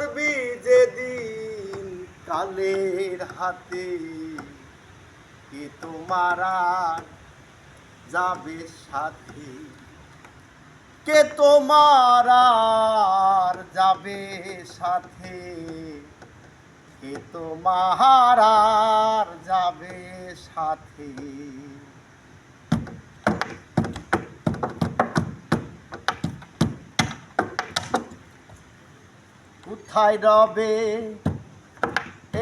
পড়বি যেদিন কালের হাতে কে তোমার যাবে সাথে। কে তোমার যাবে সাথে? কে তোমার যাবে সাথে? কোথায় রবে?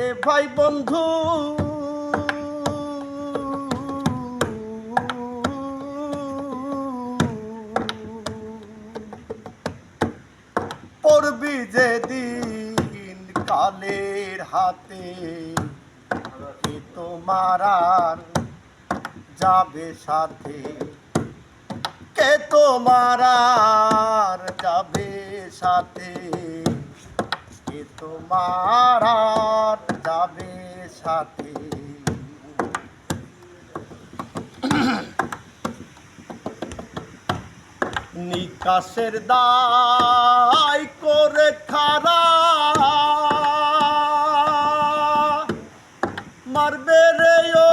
এ ভাই বন্ধু, পড়বি যেদিন কালের হাতে তোমার আর যাবে সাথে। কে তোমার আর যাবে সাথে। তোমার যাবে সাথে। নিকাশের দায় করে খারা। মারবে রে ও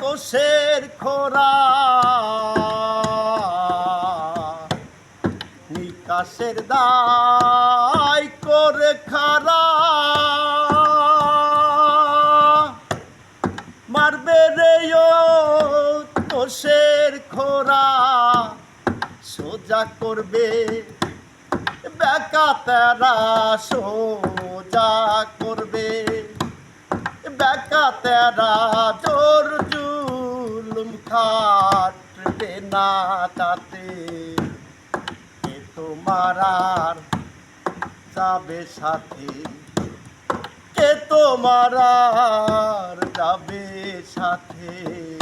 তোষের খোরা। নিকাশের দায় খোরা সোজা করবে। বেকা তেরা সোজা করবে। বেকা তেরা জোর জুলুম খাটবে না তাতে। কে তোমার আর যাবে সাথে। কে তোমার আর যাবে সাথে।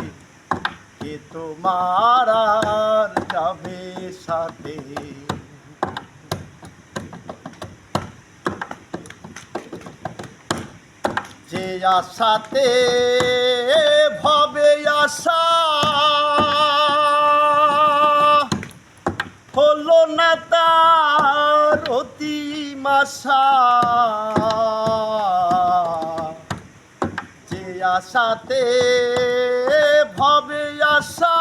তোমার আর যাবে সাথে। যে আশাতে ভবে আশা হলো না তার অতি মাসা যে আশাতে ভবে আশা।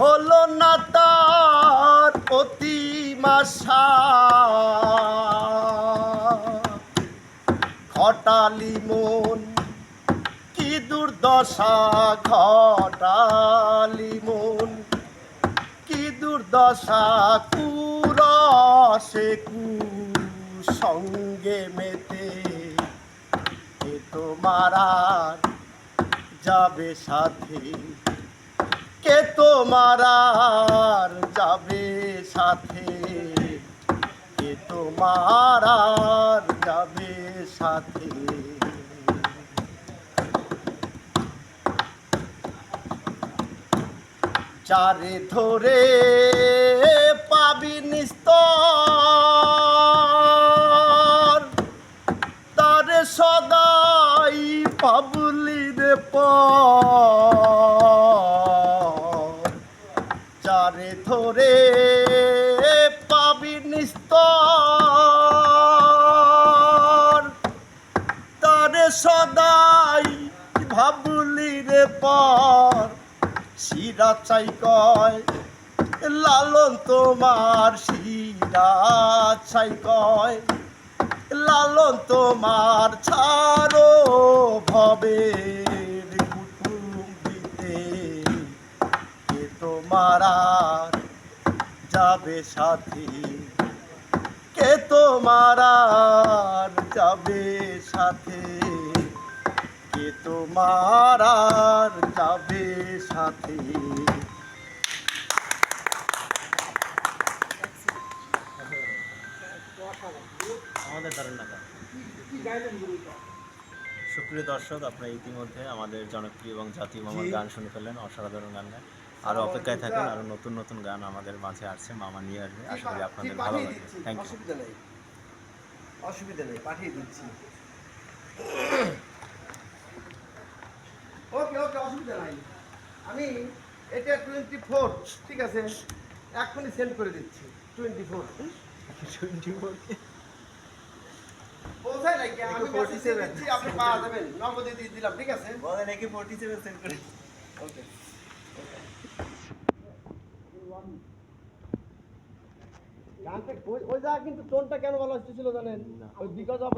হলো না তার অতিমাশা ঘটালি মন, কি দুর্দশা ঘটালি মন। কি দুর্দশা কুরসে কু সঙ্গে মেতে। তোমার আর যাবে সাথে? কে তোমার আর যাবে সাথে? কে তোমার আর যাবে সাথে? চারে ধরে চারে ধরে পাবি নিস্তর, তারে সদাই ভাবলি রে পর। শিরা চাই কয়, লালন তোমার শিরা চাই কয়। লালন তোমার ছাড়ো ভবের কুটুম্বিতে কে আর যাবে সাথী। কে তোমার আর যাবে সাথে? কে তোমার আর যাবে সাথে? আমাদের ধারণ সুপ্রিয় দর্শক আপনারা ইতিমধ্যে আমাদের জনপ্রিয় এবং জাতীয় মামার গান শুনে ফেললেন অসাধারণ গান গান আরও অপেক্ষায় থাকুন আরও নতুন নতুন গান আমাদের মাঝে আসছে মামা নিয়ে আসবে। আশা করি আপনাদের ভালো লাগবে। থ্যাংক ইউ অসুবিধা নেই। অসুবিধা নেই পাঠিয়ে দিচ্ছি। ওকে ওকে অসুবিধা নাই। আমি এটা টোয়েন্টি ফোর ঠিক আছে এখনই সেন্ড করে দিচ্ছি টোয়েন্টি ফোর টোয়েন্টি ফোর বোঝায় নাকি আমি আপনি পাওয়া যাবেন। নগদে দিয়ে দিলাম ঠিক আছে? বোঝায় নাকি ফোর্টি সেভেন সেন্ড করে ওই জায়গা কিন্তু টোনটা কেন ভালো আসতেছিল জানেন? ওই বিকজ অফ